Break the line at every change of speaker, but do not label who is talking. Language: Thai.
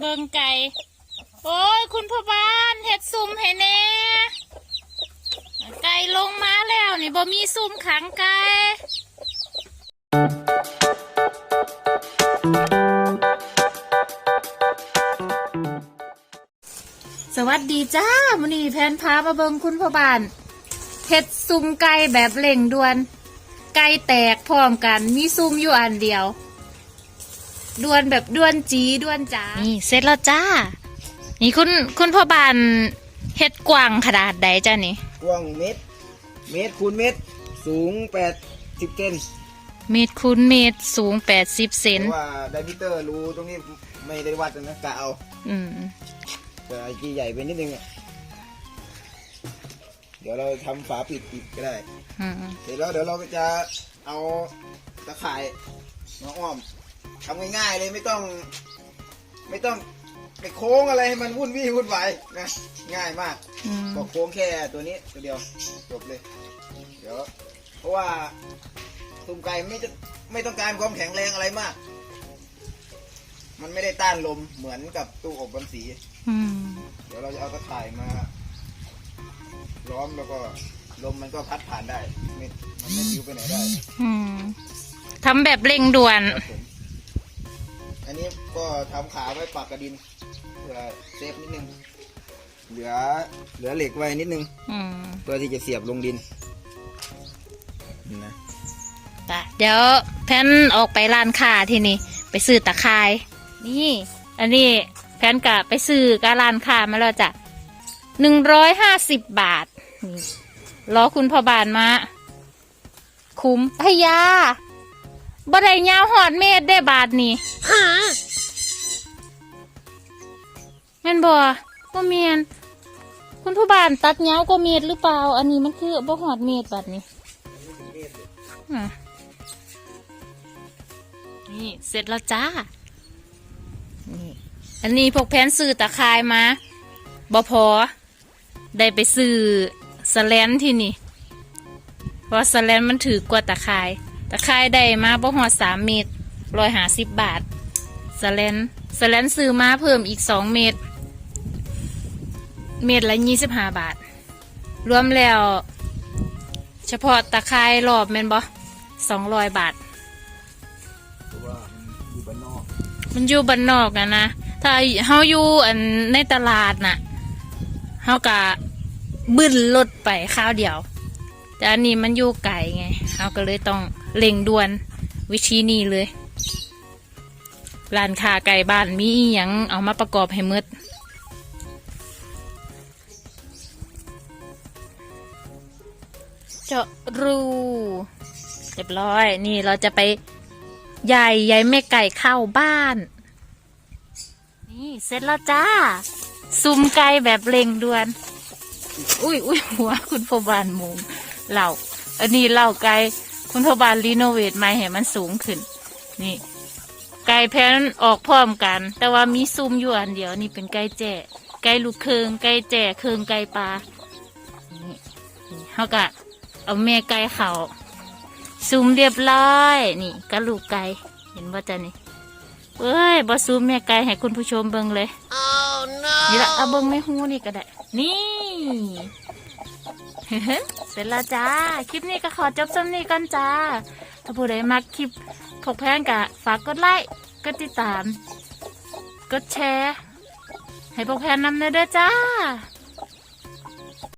เบิงไก่ โอ้ย คุณพ่อบ้านเห็ดซุ่มให้แน่ไก่ลงมาแล้วนี่บ่มีซุ่มขังไก่สวัสดีจ้ามันนี้แพนพามาเบิงคุณพ่อบ้านเห็ดซุ่มไก่แบบเร่งด่วน ไก่แตกพร้อมกันมีซุ่มอยู่อันเดียว ด่วนแบบด่วนจีด่วนจ้านี่เสร็จแล้วจ้า นี่คุณคุณพ่อบานเฮ็ดกว้างขนาดใดจ้านี่
กว้างเมตร เมตรคูณเมตร สูงแปดสิบเซน
เมตรคูณเมตรสูงแปดสิบเซน
เพราะว่าไดมิเตอร์รูตรงนี้ไม่ได้วัดนะกะเอา
อืม
แต่ไอจีใหญ่ไปนิดนึงอะเดี๋ยวเราทำฝาปิดปิดก็ได้
อืม
เสร็จแล้วเดี๋ยวเราก็จะเอาตะข่ายมาอ้อม ทำง่ายๆเลยไม่ต้อง ไม่ต้องไปโค้งอะไรให้มันวุ่นวี่วุ่นวายนะง่ายมาก
อืม
ก็โค้งแค่ตัวนี้ตัวเดียวจบเลย เดี๋ยว เพราะว่าตุ่มไก่ไม่จะไม่ต้องการความแข็งแรงอะไรมาก มันไม่ได้ต้านลมเหมือนกับตู้อบบอลสี
อืม
เดี๋ยวเราจะเอาตะข่ายมาล้อมแล้วก็ลมมันก็พัดผ่านได้ไม่มันไม่ยิ้วไปไหนได้
อืมทำแบบเร่งด่วน
ครับผมอันนี้ ก็ทำขาไว้ปักกระดินเพื่อเซฟนิดนึง เหลือเหลือเหล็กไว้นิดนึง
อืม
เพื่อที่จะเสียบลงดินนะ
ไปเดี๋ยวแพนออกไปร้านค้าที่นี่ ไปซื้อตะไคร้นี่ อันนี้แพนกะไปซื้อการร้านค้ามาแล้วจ้ะหนึ่งร้อยห้าสิบบาทนี่รอคุณพ่อบานมา คุ้มพยา บ่ได้ยาวหอดเมตรได้บาทนี่แม่นบ่บ่เมียนคุณพ่อบานตัดยาวกว่าเมตรหรือเปล่า อันนี้มันคือบ่หอดเมตรบาทนี้อะนี่เสร็จแล้วจ้า นี่อันนี้พวกแพนซื้อตะคายมาบ่พอ ได้ไปซื้อสแลนที่นี่ เพราะสแลนมันถือกว่าตะคาย ตะไคายได้มาบ่หอดสามเมตรร้อยหาสิบบาทสแลนสแลนซื้อมาเพิ่มอีกสองเมตร เมตรละยี่สิบห้าบาท รวมแล้ว เฉพาะตะไคร้รอบแม่นบ่สองร้อยบาท
มันอยู่บ้านนอก
นอะนะ ถ้าเฮาอยู่อันในตลาดน่ะเฮากะบึ้นรถไปข้าวเดียว แต่อันนี้มันอยู่ไกลไงเฮาก็เลยต้อง เร่งด่วน วิธีนี้เลยร้านค้าไก่บ้านมีอหยังเอามาประกอบให้มืดเจาะรูเรียบร้อยนี่เราจะไปใหญ่ใหญ่แม่ไก่เข้าบ้าน นี่เสร็จแล้วจ้าซุ่มไก่แบบเร่งด่วน อุ้ยอุ้ยหัวคุณพบานหมุงเหล่าอันนี้เหล่าไก่ คุณพ่อบานรีโนเวทใหม่ให้มันสูงขึ้น นี่ ไก่แพนออกพร้อมกัน แต่ว่ามีซุ่มอยู่อันเดียว นี่เป็นไก่แจ้ไก่ลูกเคืองไก่แจ้เคืองไก่ปลานี่นี่เขากะเอาแม่ไก่เขาซุ่มเรียบร้อย นี่กระลูกไก่เห็นว่าจะนี่เอ้ยบอซูมแม่ไก่ให้คุณผู้ชมเบิ่งเลยนี่ละเอาเบิ่งไม่หูนี่ก็ได้ นี่ เสร็จแล้วจ้า คลิปนี้ก็ขอจบซ้ำนี้ก่อนจ้า ถ้าผู้ใดมักคลิปพกแพงกะฝากกดไลค์ กดติดตาม กดแชร์ ให้พกแพนนำเด้อจ้า